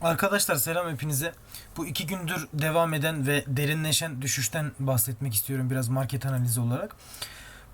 Arkadaşlar selam hepinize. Bu iki gündür devam eden ve derinleşen düşüşten bahsetmek istiyorum biraz market analizi olarak.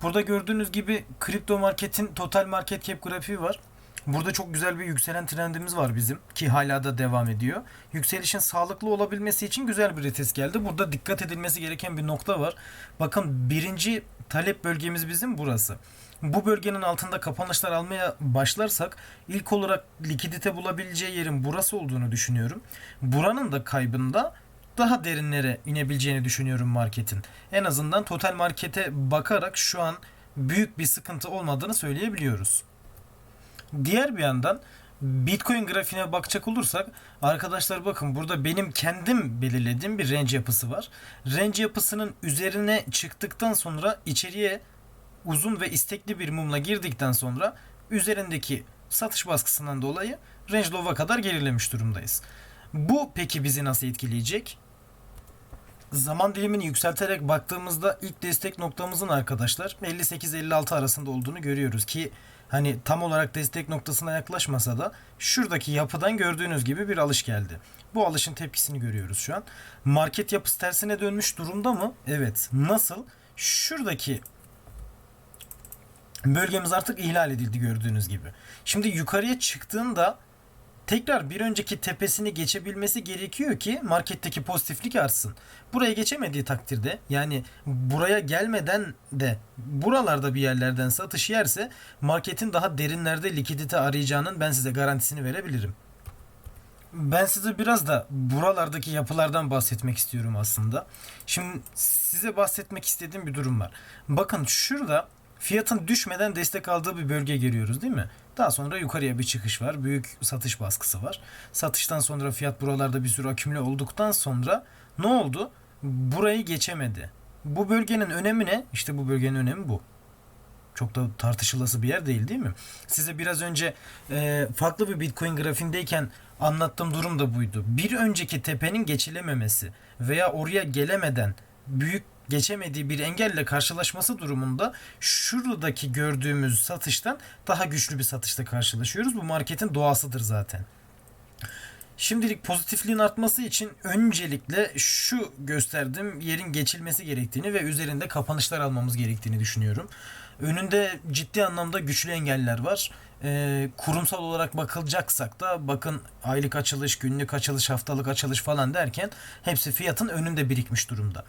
Burada gördüğünüz gibi kripto marketin total market cap grafiği var. Burada çok güzel bir yükselen trendimiz var bizim ki hala da devam ediyor. Yükselişin sağlıklı olabilmesi için güzel bir retest geldi. Burada dikkat edilmesi gereken bir nokta var. Bakın birinci talep bölgemiz bizim burası. Bu bölgenin altında kapanışlar almaya başlarsak ilk olarak likidite bulabileceği yerin burası olduğunu düşünüyorum. Buranın da kaybında daha derinlere inebileceğini düşünüyorum marketin. En azından total markete bakarak şu an büyük bir sıkıntı olmadığını söyleyebiliyoruz. Diğer bir yandan Bitcoin grafiğine bakacak olursak arkadaşlar bakın burada benim kendim belirlediğim bir range yapısı var. Range yapısının üzerine çıktıktan sonra içeriye uzun ve istekli bir mumla girdikten sonra üzerindeki satış baskısından dolayı range low'a kadar gerilemiş durumdayız. Bu peki bizi nasıl etkileyecek? Zaman dilimini yükselterek baktığımızda ilk destek noktamızın arkadaşlar 58-56 arasında olduğunu görüyoruz ki hani tam olarak destek noktasına yaklaşmasa da şuradaki yapıdan gördüğünüz gibi bir alış geldi. Bu alışın tepkisini görüyoruz şu an. Market yapısı tersine dönmüş durumda mı? Evet. Nasıl? Şuradaki bölgemiz artık ihlal edildi gördüğünüz gibi. Şimdi yukarıya çıktığında tekrar bir önceki tepesini geçebilmesi gerekiyor ki marketteki pozitiflik artsın. Buraya geçemediği takdirde yani buraya gelmeden de buralarda bir yerlerden satış yerse marketin daha derinlerde likidite arayacağının ben size garantisini verebilirim. Ben size biraz da buralardaki yapılardan bahsetmek istiyorum aslında. Şimdi size bahsetmek istediğim bir durum var. Bakın şurada fiyatın düşmeden destek aldığı bir bölge görüyoruz değil mi? Daha sonra yukarıya bir çıkış var. Büyük satış baskısı var. Satıştan sonra fiyat buralarda bir sürü akümüle olduktan sonra ne oldu? Burayı geçemedi. Bu bölgenin önemi ne? İşte bu bölgenin önemi bu. Çok da tartışılası bir yer değil değil mi? Size biraz önce e, farklı bir Bitcoin grafiğindeyken anlattığım durum da buydu. Bir önceki tepenin geçilememesi veya oraya gelemeden büyük geçemediği bir engelle karşılaşması durumunda şuradaki gördüğümüz satıştan daha güçlü bir satışla karşılaşıyoruz. Bu marketin doğasıdır zaten. Şimdilik pozitifliğin artması için öncelikle şu gösterdiğim yerin geçilmesi gerektiğini ve üzerinde kapanışlar almamız gerektiğini düşünüyorum. Önünde ciddi anlamda güçlü engeller var. Ee, kurumsal olarak bakılacaksak da bakın aylık açılış, günlük açılış, haftalık açılış falan derken hepsi fiyatın önünde birikmiş durumda.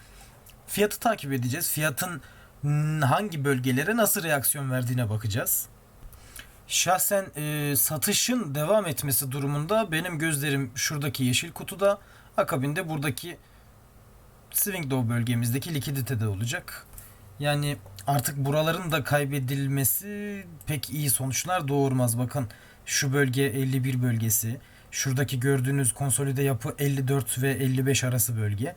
Fiyatı takip edeceğiz. Fiyatın hangi bölgelere nasıl reaksiyon verdiğine bakacağız. Şahsen e, satışın devam etmesi durumunda benim gözlerim şuradaki yeşil kutuda, akabinde buradaki swing low bölgemizdeki likiditede olacak. Yani artık buraların da kaybedilmesi pek iyi sonuçlar doğurmaz. Bakın şu bölge 51 bölgesi. Şuradaki gördüğünüz konsolide yapı 54 ve 55 arası bölge.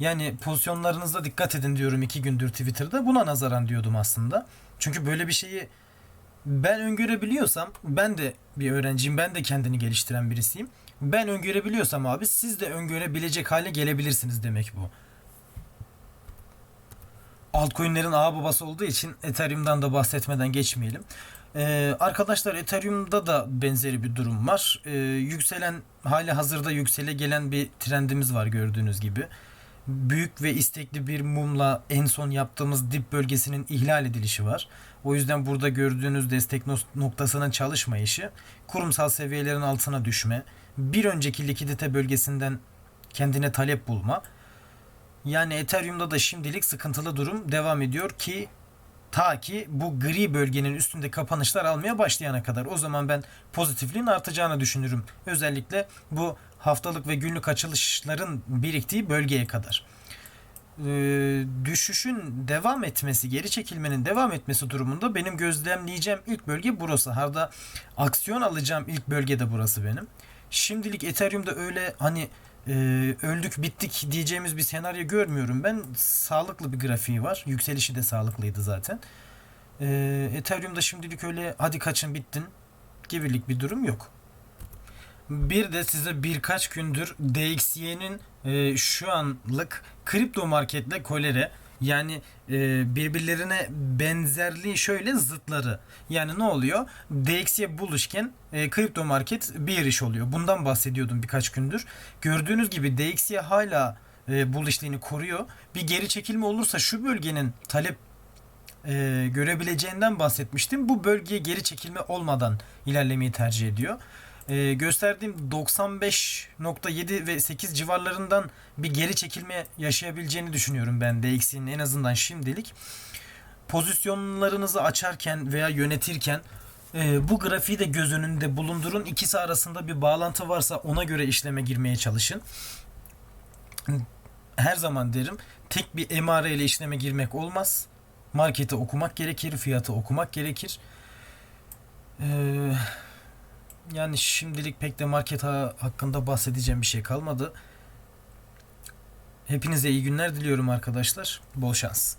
Yani pozisyonlarınızda dikkat edin diyorum iki gündür Twitter'da. Buna nazaran diyordum aslında. Çünkü böyle bir şeyi ben öngörebiliyorsam ben de bir öğrenciyim. Ben de kendini geliştiren birisiyim. Ben öngörebiliyorsam abi siz de öngörebilecek hale gelebilirsiniz demek bu. Altcoin'lerin ağa babası olduğu için Ethereum'dan da bahsetmeden geçmeyelim. Ee, arkadaşlar Ethereum'da da benzeri bir durum var. Ee, yükselen hali hazırda yüksele gelen bir trendimiz var gördüğünüz gibi büyük ve istekli bir mumla en son yaptığımız dip bölgesinin ihlal edilişi var. O yüzden burada gördüğünüz destek noktasının çalışmayışı, kurumsal seviyelerin altına düşme, bir önceki likidite bölgesinden kendine talep bulma. Yani Ethereum'da da şimdilik sıkıntılı durum devam ediyor ki ta ki bu gri bölgenin üstünde kapanışlar almaya başlayana kadar. O zaman ben pozitifliğin artacağını düşünürüm. Özellikle bu haftalık ve günlük açılışların biriktiği bölgeye kadar. Ee, düşüşün devam etmesi, geri çekilmenin devam etmesi durumunda benim gözlemleyeceğim ilk bölge burası. Harda aksiyon alacağım ilk bölge de burası benim. Şimdilik Ethereum'da öyle hani e, öldük bittik diyeceğimiz bir senaryo görmüyorum. Ben sağlıklı bir grafiği var. Yükselişi de sağlıklıydı zaten. E, Ethereum'da şimdilik öyle hadi kaçın bittin gibilik bir durum yok. Bir de size birkaç gündür DXY'nin e, şu anlık kripto marketle kolere Yani e, birbirlerine benzerliği şöyle zıtları. Yani ne oluyor? DXY buluşken e, kripto market bir iş oluyor. Bundan bahsediyordum birkaç gündür. Gördüğünüz gibi DXY hala e, buluşliğini koruyor. Bir geri çekilme olursa şu bölgenin talep e, görebileceğinden bahsetmiştim. Bu bölgeye geri çekilme olmadan ilerlemeyi tercih ediyor. E, gösterdiğim 95.7 ve 8 civarlarından bir geri çekilme yaşayabileceğini düşünüyorum ben DXY'nin en azından şimdilik. Pozisyonlarınızı açarken veya yönetirken e, bu grafiği de göz önünde bulundurun. İkisi arasında bir bağlantı varsa ona göre işleme girmeye çalışın. Her zaman derim tek bir emare ile işleme girmek olmaz. Marketi okumak gerekir, fiyatı okumak gerekir. Ee, yani şimdilik pek de market ha- hakkında bahsedeceğim bir şey kalmadı. Hepinize iyi günler diliyorum arkadaşlar. Bol şans.